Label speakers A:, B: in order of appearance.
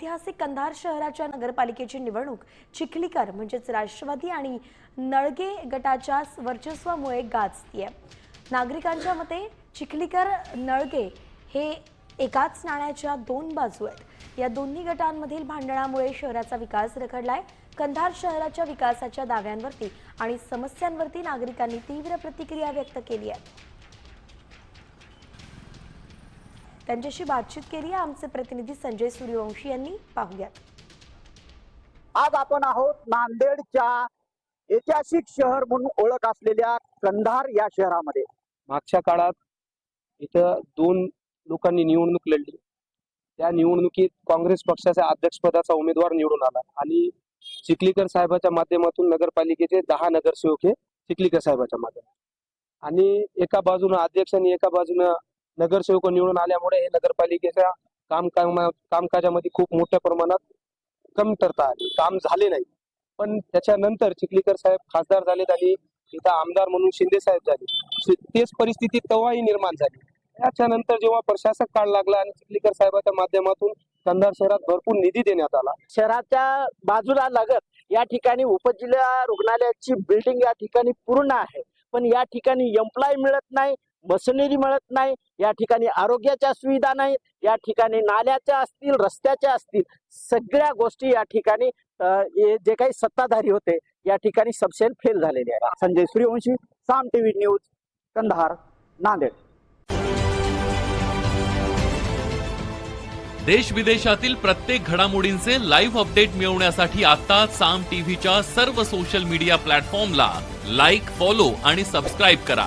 A: ऐतिहासिक कंधार शहराच्या नगरपालिकेची निवडणूक चिखलीकर म्हणजेच राष्ट्रवादी आणि नळगे गटाच्या वर्चस्वामुळे गाजतीय. नागरिकांच्या मते चिखलीकर नळगे हे एकाच नाण्याच्या दोन बाजू आहेत. या दोन्ही गटांमधील भांडणामुळे शहराचा विकास रखडलाय. कंधार शहराच्या विकासाच्या दाव्यांवरती आणि समस्यांवरती नागरिकांनी तीव्र प्रतिक्रिया व्यक्त केली आहे. त्यांच्याशी बातचीत केली. आहे आमचे प्रतिनिधी संजय सूर्यवंशी यांनी पाहुयात.
B: आज आपण आहोत नांदेडच्या ऐतिहासिक शहर म्हणून ओळख असलेल्या कंधार या शहरामध्ये.
C: मागच्या काळात इथं दोन लोकांनी निवडणूक लढली. त्या निवडणुकीत काँग्रेस पक्षाच्या अध्यक्षपदाचा उमेदवार निवडून आला आणि चिखलीकर साहेबाच्या माध्यमातून नगरपालिकेचे दहा नगरसेवक हे चिखलीकर साहेबाच्या माध्यमातून. आणि एका बाजूनं अध्यक्ष आणि एका बाजूनं नगरसेवक निवडून आल्यामुळे हे नगरपालिकेच्या काम कामकाजामध्ये खूप मोठ्या प्रमाणात कमतरता आली. काम झाले नाही. पण त्याच्यानंतर चिखलीकर साहेब खासदार झालेत आणि इथं आमदार म्हणून शिंदे साहेब झाले. तेच परिस्थिती तेव्हाही निर्माण झाली. त्याच्यानंतर जेव्हा प्रशासक काळ लागला आणि चिखलीकर साहेबाच्या माध्यमातून कंधार शहरात भरपूर निधी देण्यात आला.
B: शहराच्या बाजूला लगत या ठिकाणी उपजिल्हा रुग्णालयाची बिल्डिंग या ठिकाणी पूर्ण आहे. पण या ठिकाणी एम्प्लॉय मिळत नाही. मशिनरी मिळत नाही. या ठिकाणी आरोग्याच्या सुविधा नाहीत. या ठिकाणी नाल्याच्या असतील रस्त्याच्या असतील सगळ्या गोष्टी या ठिकाणी जे काही सत्ताधारी होते या ठिकाणी सबसेल फेल झालेले आहे संजय सूर्यवंशी साम टीव्ही न्यूज कंधार नांदेड.
D: देश विदेशातील प्रत्येक घडामोडींचे लाईव्ह अपडेट मिळवण्यासाठी आता साम टीव्हीच्या सर्व सोशल मीडिया प्लॅटफॉर्मला लाईक फॉलो आणि सबस्क्राईब करा.